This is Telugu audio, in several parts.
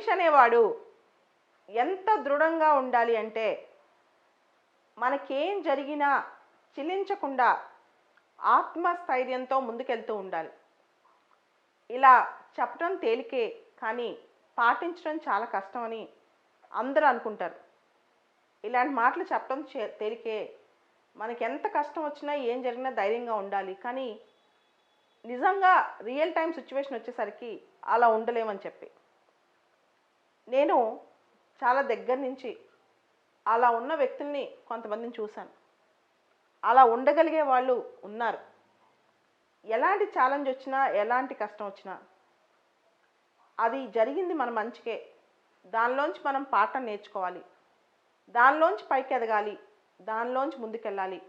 మనిషి అనేవాడు ఎంత దృఢంగా ఉండాలి అంటే మనకేం జరిగినా చిలించకుండా ఆత్మస్థైర్యంతో ముందుకెళ్తూ ఉండాలి. ఇలా చెప్పడం తేలికే కానీ పాటించడం చాలా కష్టమని అందరూ అనుకుంటారు. ఇలాంటి మాటలు చెప్పడం తేలికే మనకి ఎంత కష్టం వచ్చినా ఏం జరిగినా ధైర్యంగా ఉండాలి. కానీ నిజంగా రియల్ టైం సిచ్యువేషన్ వచ్చేసరికి అలా ఉండలేమని చెప్పి. నేను చాలా దగ్గర నుంచి అలా ఉన్న వ్యక్తుల్ని కొంతమందిని చూశాను. అలా ఉండగలిగే వాళ్ళు ఉన్నారు. ఎలాంటి ఛాలెంజ్ వచ్చినా ఎలాంటి కష్టం వచ్చినా అది జరిగింది మన మంచికే. దానిలోంచి మనం పాఠం నేర్చుకోవాలి. దానిలోంచి పైకి ఎదగాలి. దానిలోంచి ముందుకెళ్ళాలి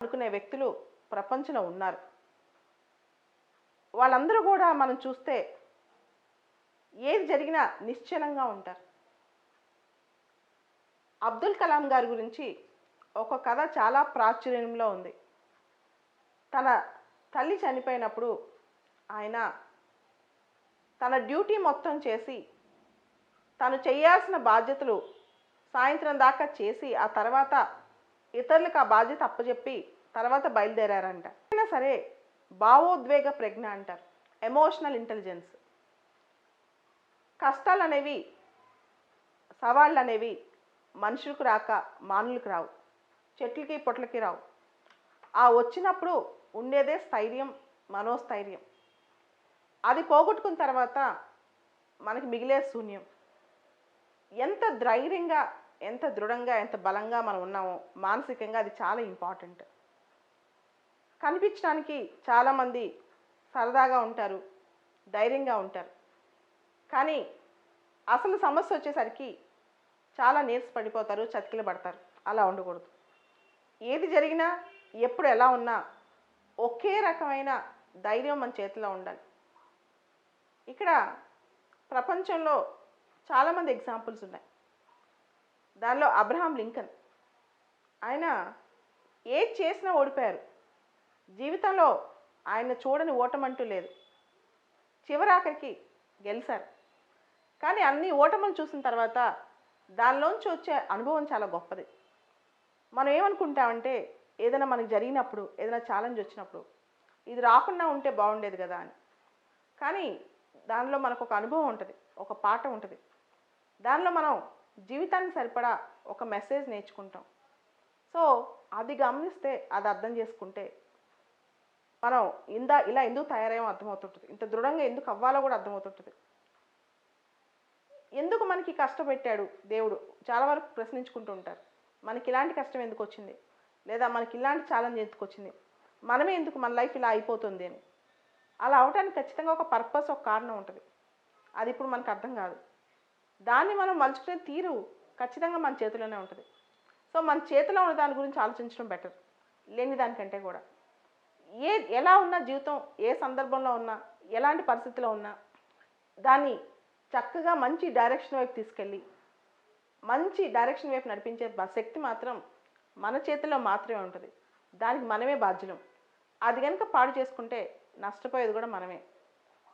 అనుకునే వ్యక్తులు ప్రపంచంలో ఉన్నారు. వాళ్ళందరూ కూడా మనం చూస్తే ఏది జరిగినా నిశ్చలంగా ఉంటారు. అబ్దుల్ కలాం గారి గురించి ఒక కథ చాలా ప్రాచుర్యంలో ఉంది. తన తల్లి చనిపోయినప్పుడు ఆయన తన డ్యూటీ మొత్తం చేసి తను చేయాల్సిన బాధ్యతలు సాయంత్రం దాకా చేసి ఆ తర్వాత ఇతరులకు ఆ బాధ్యత అప్పచెప్పి తర్వాత బయలుదేరారంట. అయినా సరే భావోద్వేగ ప్రజ్ఞ అంటారు. ఎమోషనల్ ఇంటెలిజెన్స్ కష్టాలు అనేవి సవాళ్ళు అనేవి మనుషులకు రాక మానులకు రావు. చెట్లకి పొట్లకి రావు. ఆ వచ్చినప్పుడు ఉండేదే స్థైర్యం మనోస్థైర్యం. అది పోగొట్టుకున్న తర్వాత మనకి మిగిలే శూన్యం. ఎంత ధైర్యంగా ఎంత దృఢంగా ఎంత బలంగా మనం ఉన్నామో మానసికంగా అది చాలా ఇంపార్టెంట్. కనిపించడానికి చాలామంది సరదాగా ఉంటారు ధైర్యంగా ఉంటారు. కానీ అసలు సమస్య వచ్చేసరికి చాలా నీరస పడిపోతారు చతికిలు పడతారు. అలా ఉండకూడదు. ఏది జరిగినా ఎప్పుడు ఎలా ఉన్నా ఒకే రకమైన ధైర్యం మన చేతిలో ఉండాలి. ఇక్కడ ప్రపంచంలో చాలామంది ఎగ్జాంపుల్స్ ఉన్నాయి. దానిలో అబ్రహాం లింకన్. ఆయన ఏది చేసినా ఓడిపోయారు. జీవితంలో ఆయన చూడని ఓటమంటూ లేదు. చివరాఖరికి గెలిచారు. కానీ అన్ని ఓటములు చూసిన తర్వాత దానిలోంచి వచ్చే అనుభవం చాలా గొప్పది. మనం ఏమనుకుంటామంటే ఏదైనా మనకు జరిగినప్పుడు ఏదైనా ఛాలెంజ్ వచ్చినప్పుడు ఇది రాకుండా ఉంటే బాగుండేది కదా అని. కానీ దానిలో మనకు ఒక అనుభవం ఉంటుంది ఒక పాఠం ఉంటుంది. దానిలో మనం జీవితానికి సరిపడా ఒక మెసేజ్ నేర్చుకుంటాం. సో అది గమనిస్తే అది అర్థం చేసుకుంటే మనం ఇందా ఇలా ఎందుకు తయారయ్యామో అర్థమవుతుంటుంది. ఇంత దృఢంగా ఎందుకు అవ్వాలో కూడా అర్థమవుతుంటుంది. ఎందుకు మనకి కష్టపెట్టాడు దేవుడు? చాలా వరకు ప్రశ్నించుకుంటూ ఉంటారు. మనకి ఇలాంటి కష్టం ఎందుకు వచ్చింది? లేదా మనకి ఇలాంటి ఛాలెంజ్ ఎందుకు వచ్చింది? మనమే ఎందుకు మన లైఫ్ ఇలా అయిపోతుంది అని. అలా అవడానికి ఖచ్చితంగా ఒక పర్పస్ ఒక కారణం ఉంటుంది. అది ఇప్పుడు మనకు అర్థం కాదు. దాన్ని మనం మలుచుకునే తీరు ఖచ్చితంగా మన చేతిలోనే ఉంటుంది. సో మన చేతిలో ఉన్న దాని గురించి ఆలోచించడం బెటర్ లేని దానికంటే కూడా. ఏ ఎలా ఉన్నా జీవితం ఏ సందర్భంలో ఉన్నా ఎలాంటి పరిస్థితిలో ఉన్నా దాన్ని చక్కగా మంచి డైరెక్షన్ వైపు తీసుకెళ్ళి మంచి డైరెక్షన్ వైపు నడిపించే శక్తి మాత్రం మన చేతిలో మాత్రమే ఉంటుంది. దానికి మనమే బాధ్యులం. అది కనుక పాడు చేసుకుంటే నష్టపోయేది కూడా మనమే.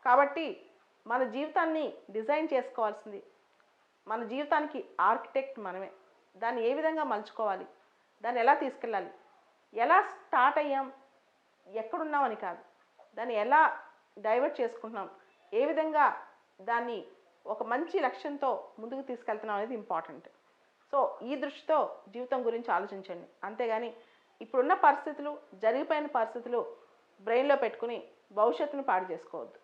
కాబట్టి మన జీవితాన్ని డిజైన్ చేసుకోవాల్సింది మన జీవితానికి ఆర్కిటెక్ట్ మనమే. దాన్ని ఏ విధంగా మలుచుకోవాలి దాన్ని ఎలా తీసుకెళ్ళాలి ఎలా స్టార్ట్ అయ్యాం ఎక్కడున్నామని కాదు దాన్ని ఎలా డైవర్ట్ చేసుకుంటున్నాం ఏ విధంగా దాన్ని ఒక మంచి లక్ష్యంతో ముందుకు తీసుకెళ్తున్నాం అనేది ఇంపార్టెంట్. సో ఈ దృష్టితో జీవితం గురించి ఆలోచించండి. అంతేగాని ఇప్పుడున్న పరిస్థితులు జరిగిపోయిన పరిస్థితులు బ్రెయిన్లో పెట్టుకుని భవిష్యత్తును పాడు చేసుకోవద్దు.